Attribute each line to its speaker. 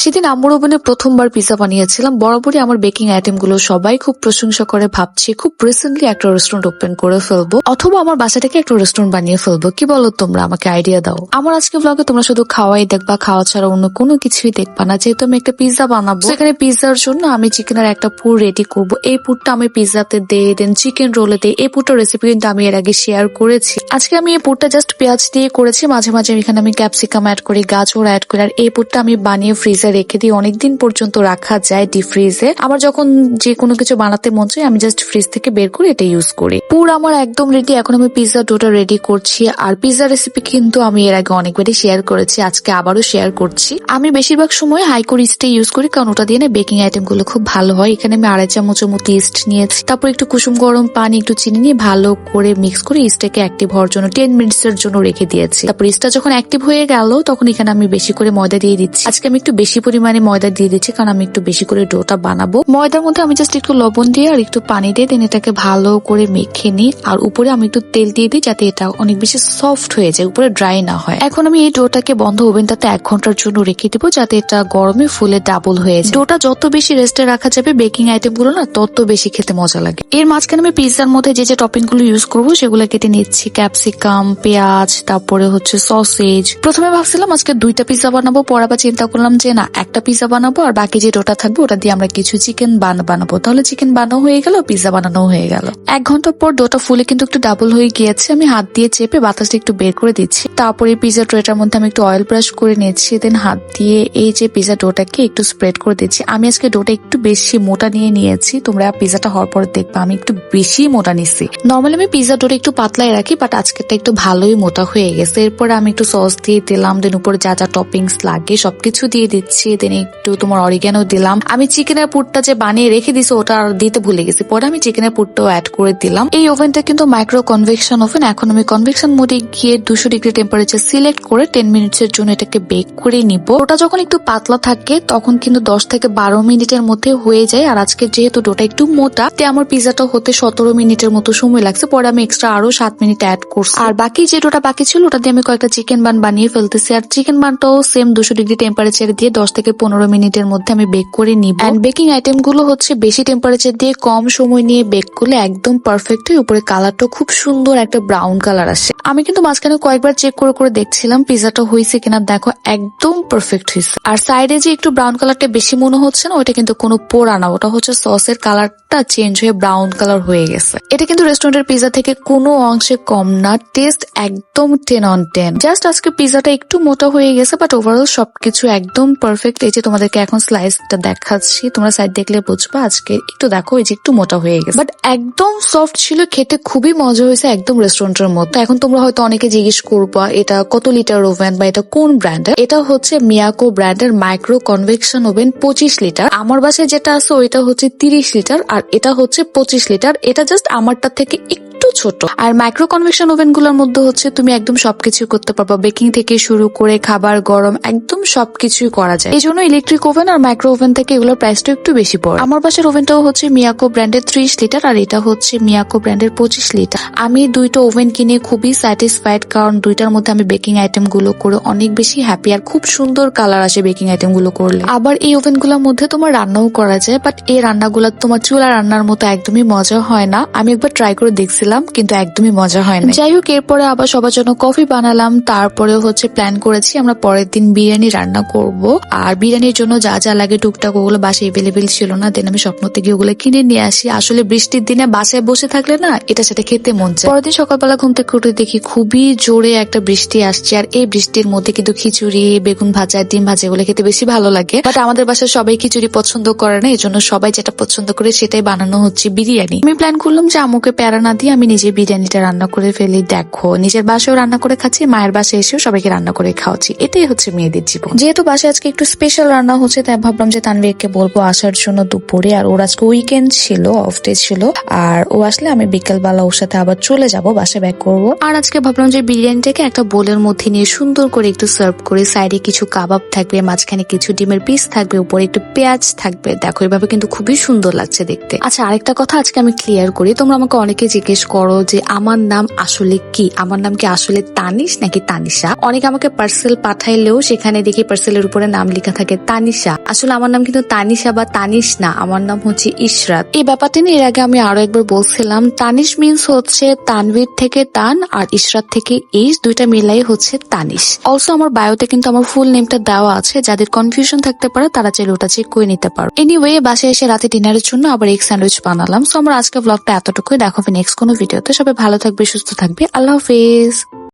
Speaker 1: সেদিন আম্মুর ওভেনে প্রথমবার পিৎজা বানিয়েছিলাম। বরাবরই আমার বেকিং আইটেমগুলো সবাই খুব প্রশংসা করে ভাবছি, খুব রিসেন্টলি একটা রেস্টুরেন্ট ওপেন করে ফেলব। অথবা আমার বাসাটাকে একটা রেস্টুরেন্ট বানিয়ে ফেলব। কি বলো তোমরা? আমাকে আইডিয়া দাও। আমার আজকে ব্লগে তোমরা শুধু খাওয়াই দেখবা, খাওয়া ছাড়া অন্য কোনো কিছুই দেখবা না। যেহেতু আমি একটা পিৎজা বানাবো, সেখানে পিৎজার জন্য আমি চিকেনের একটা পুর রেডি করব। এই পুরটা আমি পিৎজাতে দেই দেন চিকেন রোলে দেই এই পুরটার রেসিপি কিন্তু আমি এর আগে শেয়ার করেছি। আজকে আমি এই পুরটা জাস্ট পেঁয়াজ দিয়ে করেছি। মাঝে মাঝে এখানে আমি ক্যাপসিকাম অ্যাড করি, গাজর অ্যাড করি, আর এই পুরটা আমি বানিয়ে ফ্রিজে রেখে দিই অনেকদিন পর্যন্ত রাখা যায় ডিপ ফ্রিজে আমার যখন যে কোনো কিছু বানাতে মন চায়, আমি জাস্ট ফ্রিজ থেকে বের করে এটা ইউজ করি। পুর আমার একদম রেডি এখন আমি পিৎজা ডোটা রেডি করছি। আর পিৎজা রেসিপি কিন্তু আমি এর আগে অনেকবারই শেয়ার করেছি, আজকে আবারও শেয়ার করছি। আমি বেশিরভাগ সময় হাইকোর ইস্টে ইউজ করি, কারণ ওটা দিয়ে না বেকিং আইটেমগুলো খুব ভালো হয়। এখানে আমি আড়াই চামচের মতো ইস্ট নিয়েছি। তারপর একটু কুসুম গরম পানি, একটু চিনি নিয়ে ভালো করে মিক্স করে ইস্টটাকে অ্যাক্টিভ হওয়ার জন্য টেন মিনিটস এর জন্য রেখে দিয়েছি। তারপর ইস্টটা যখন অ্যাক্টিভ হয়ে গেল, তখন এখানে আমি বেশি করে ময়দা দিয়ে দিচ্ছি। আজকে আমি একটু বেশি পরিমাণে ময়দা দিয়ে দিচ্ছি, কারণ আমি একটু বেশি করে ডোটা বানাবো। ময়দার মধ্যে আমি জাস্ট একটু লবণ দিয়ে আর একটু পানি দিয়ে দেন এটাকে ভালো করে মেখে নিই আর উপরে আমি একটু তেল দিয়ে দিই যাতে এটা অনেক বেশি সফট হয়ে যায়, উপরে ড্রাই না হয়। এখন আমি এই ডোটাকে বন্ধ ওভেনটাতে এক ঘণ্টার জন্য রেখে দেবো যাতে এটা গরমে ফুলে ডাবল হয়ে যায়। ডোটা যত বেশি রেস্টে রাখা যাবে বেকিং আইটেমগুলো না তত বেশি খেতে মজা লাগে। এর মাঝখানে আমি পিৎজার মধ্যে যে যে টপিংগুলো ইউজ করব, সেগুলো কেটে নিচ্ছি। ক্যাপসিকাম পেঁয়াজ, তারপরে হচ্ছে সসেজ প্রথমে ভাবছিলাম আজকে দুইটা পিৎজা বানাবো, পর আবার চিন্তা করলাম যে না, একটা পিৎজা বানাবো আর বাকি যে ডোটা থাকবে ওটা দিয়ে আমরা কিছু চিকেন বান, বানাবো। তাহলে চিকেন বানানো হয়ে গেল পিৎজা বানানো হয়ে গেল। এক ঘণ্টা পর ডোটা ফুলে কিন্তু একটু ডাবল হয়ে গিয়েছে। আমি হাত দিয়ে চেপে বাতাসটা একটু বের করে দিচ্ছি। তারপরে পিৎজা ট্রেটার মধ্যে আমি একটু অয়েল ব্রাশ করে নিয়েছি দেন হাত দিয়ে এই যে পিৎজা ডোটাকে একটু স্প্রেড করে দিচ্ছি আমি আজকে ডোটা একটু বেশি মোটা নিয়ে নিয়েছি, তোমরা পিৎজাটা হওয়ার পর দেখবে আমি একটু বেশি মোটা নিচ্ছি নর্মালি আমি পিৎজা ডোটা একটু পাতলাই রাখি বাট আজকেরটা একটু ভালোই মোটা হয়ে গেছে। এরপর আমি একটু সস দিয়ে দিলাম দেন উপরে যা যা টপিংস লাগে সবকিছু দিয়ে দিচ্ছি দেন একটু তোমার অরিগ্যানো দিলাম। আমি চিকেনের পুরটা যে বানিয়ে রেখে দিছি ওটা আর দিতে ভুলে গেছি। পরে আমি চিকেনের পুরটাও অ্যাড করে দিলাম। এই ওভেনটা কিন্তু মাইক্রো কনভেকশন ওভেন এখন আমি কনভেকশন মোডে গিয়ে দুশো ডিগ্রি টেম্পারেচার সিলেক্ট করে টেন মিনিটস এর জন্য এটাকে বেক করে নিব। ওটা যখন একটু পাতলা থাকে, তখন কিন্তু দশ থেকে বারো মিনিটের মধ্যে হয়ে যায়। আর আজকে যেহেতু ডোটা একটু মোটা, তে আমার পিজাটা হতে সতেরো মিনিটের মতো সময় লাগছে। পরে আমি এক্সট্রা আরও সাত মিনিট অ্যাড করছি। আর বাকি যে ডোটা বাকি ছিল, ওটা দিয়ে আমি কয়েকটা চিকেন বান বানিয়ে ফেলতেছি। আর চিকেন বানটাও সেম দুশো ডিগ্রি টেম্পারেচার দিয়ে দশ থেকে পনেরো মিনিটের মধ্যে আমি বেক করে নিব। অ্যান্ড বেকিং আইটেমগুলো হচ্ছে বেশি টেম্পারেচার দিয়ে কম সময় নিয়ে বেক করলে একদম পারফেক্ট হয়। উপরে কালারটা খুব সুন্দর একটা ব্রাউন কালার আসে। আমি কিন্তু মাঝখানে কয়েকবার চেক করে করে দেখছিলাম পিজাটা হয়েছে কিনা দেখো, একদম পারফেক্ট হয়েছে আর সাইডে যে একটু ব্রাউন কালারটা বেশি মনে হচ্ছে না ওটা কিন্তু কোনো পোড়া না, ওটা হচ্ছে সসের কালারটা চেঞ্জ হয়ে ব্রাউন কালার হয়ে গেছে। এটা কিন্তু রেস্টুরেন্টের পিজা থেকে কোনো অংশে কম না টেস্ট একদম টেন অন টেন জাস্ট আজকে পিজাটা একটু মোটা হয়ে গেছে বাট ওভারঅল সবকিছু একদম পারফেক্ট এই যে তোমাদেরকে এখন স্লাইসটা দেখাচ্ছি, তোমরা সাইড দেখলে বুঝবা, আজকে একটু দেখো, এই যে একটু মোটা হয়ে গেছে। বাট একদম সফট ছিল, খেতে খুবই মজা হয়েছে একদম রেস্টুরেন্টের মতো। এখন তোমরা হয়তো অনেকে জিজ্ঞেস করবা এটা কত লিটার ওভেন বা এটা কোন ব্র্যান্ডের, এটা হচ্ছে মিয়াকো ব্র্যান্ডের মাইক্রো কনভেকশন ওভেন পঁচিশ লিটার। আমার বাসায় যেটা আছে ওইটা হচ্ছে তিরিশ লিটার আর এটা হচ্ছে পঁচিশ লিটার। এটা জাস্ট আমারটা থেকে একটু ছোট। আর মাইক্রো কনভেকশন ওভেনগুলোর মধ্যে হচ্ছে তুমি একদম সবকিছু করতে পারবা। বেকিং থেকে শুরু করে খাবার, গরম, একদম সবকিছুই করা যায়। এই জন্য ইলেকট্রিক ওভেন আর মাইক্রো ওভেন থেকে এগুলোর প্রাইসটা একটু বেশি পড়ে। আমার বাসার ওভেনটাও হচ্ছে মিয়াকো ব্র্যান্ডের ত্রিশ লিটার আর এটা হচ্ছে মিয়াকো ব্র্যান্ডের পঁচিশ লিটার। আমি দুইটা ওভেন কিনে খুবই স্যাটিসফাইড কারণ দুইটার মধ্যে আমি বেকিং আইটেমগুলো করে অনেক বেশি হ্যাপি আর খুব সুন্দর কালার আসে বেকিং আইটেমগুলো করলে। আবার এই ওভেনগুলোর মধ্যে তোমার রান্নাও করা যায় বাট এই রান্নাগুলো তোমার চুলা রান্নার মতো একদমই মজা হয় না। আমি একবার ট্রাই করে দেখছিলাম, কিন্তু একদমই মজা হয় না যাই হোক, এরপরে আবার সবার জন্য কফি বানালাম, তারপরে হচ্ছে প্ল্যান করেছি আমরা পরের দিন বিরিয়ানি রান্না করব। আর বিরিয়ানির জন্য যা যা লাগে টুকটাক ওগুলো বাসায় এভেলেবেল ছিল না দেন আমি স্বপ্ন থেকে ওগুলো কিনে নিয়ে আসি। আসলে বৃষ্টির দিনে বাসায় বসে থাকলে না, এটা সেটা খেতে মন চায়। পরের দিন সকালবেলা ঘুম থেকে উঠে দেখি খুবই জোরে একটা বৃষ্টি আসছে, আর এই বৃষ্টির মধ্যে কিন্তু খিচুড়ি, বেগুন ভাজা, ডিম ভাজা এগুলো খেতে বেশি ভালো লাগে। বাট আমাদের বাসায় সবাই খিচুড়ি পছন্দ করে না এই জন্য সবাই যেটা পছন্দ করে সেটাই বানানো হচ্ছে বিরিয়ানি। আমি প্ল্যান করলাম যে আমুকে প্যারা না দিয়ে আমি নিজে বিরিয়ানিটা রান্না করে ফেলি। দেখো, নিজের বাসায়ও রান্না করে খাচ্ছি, মায়ের বাসায় এসেও সবাইকে রান্না করে খাওয়াচ্ছি। এটাই হচ্ছে মেয়েদের জীবন। যেহেতু বাসায় আজকে একটু স্পেশাল রান্না হচ্ছে, তাই ভাবলাম যে তানভীরকে বলব আসার জন্য দুপুরে। আর ওর আজকে উইকেন্ড ছিল অফ ডে ছিল। আর ও আসলে আমি বিকেলবেলা ওর সাথে আবার চলে যাব, বাসায় ব্যাক করব। আর আজকে ভাবলাম যে বিরিয়ানিটাকে একটা বোলের মধ্যে নিয়ে সুন্দর করে একটু সার্ভ করে সাইডে কিছু কাবাব থাকবে, মাঝখানে কিছু ডিমের পিস থাকবে, উপরে একটু পেঁয়াজ থাকবে। দেখো, এভাবে কিন্তু খুবই সুন্দর লাগছে দেখতে। আচ্ছা আরেকটা কথা আজকে আমি ক্লিয়ার করি। তোমরা আমাকে অনেকে জিজ্ঞেস করো যে, আমার নাম আসলে কি? আমার নাম কি আসলে তানিশ নাকি তানিশা? অনেকে আমাকে পার্সেল পাঠাইলেও সেখানে দেখি পার্সেলের উপরে নাম লেখা থাকে তানিশা। আসলে আমার নাম কিন্তু তানিশা বা তানিশ না, আমার নাম হচ্ছে ইশরাত। এই ব্যাপারটা নিয়ে এর আগে আমি আরও একবার বলছিলাম, তানিশ মিন্স হচ্ছে তানভীর থেকে তান আর ইশরাত থেকে এইস দুইটা মিলাই হচ্ছে তানিশ। অলসো আমার বায়োতে কিন্তু আমার ফুল নেমটা দেওয়া আছে। যাদের কনফিউশন থাকতে পারে, তারা চাইলে ওটা চেক করে নিতে পারো। এনিওয়ে বাসে এসে রাতে ডিনারের জন্য আবার এক স্যান্ডউইচ বানালাম। সো আমার আজকে ব্লগটা এতটুকুই। দেখাবে নেক্সট কোনো ভিডিওতে সবাই ভালো থাকবে, সুস্থ থাকবে। আল্লাহ হাফেজ।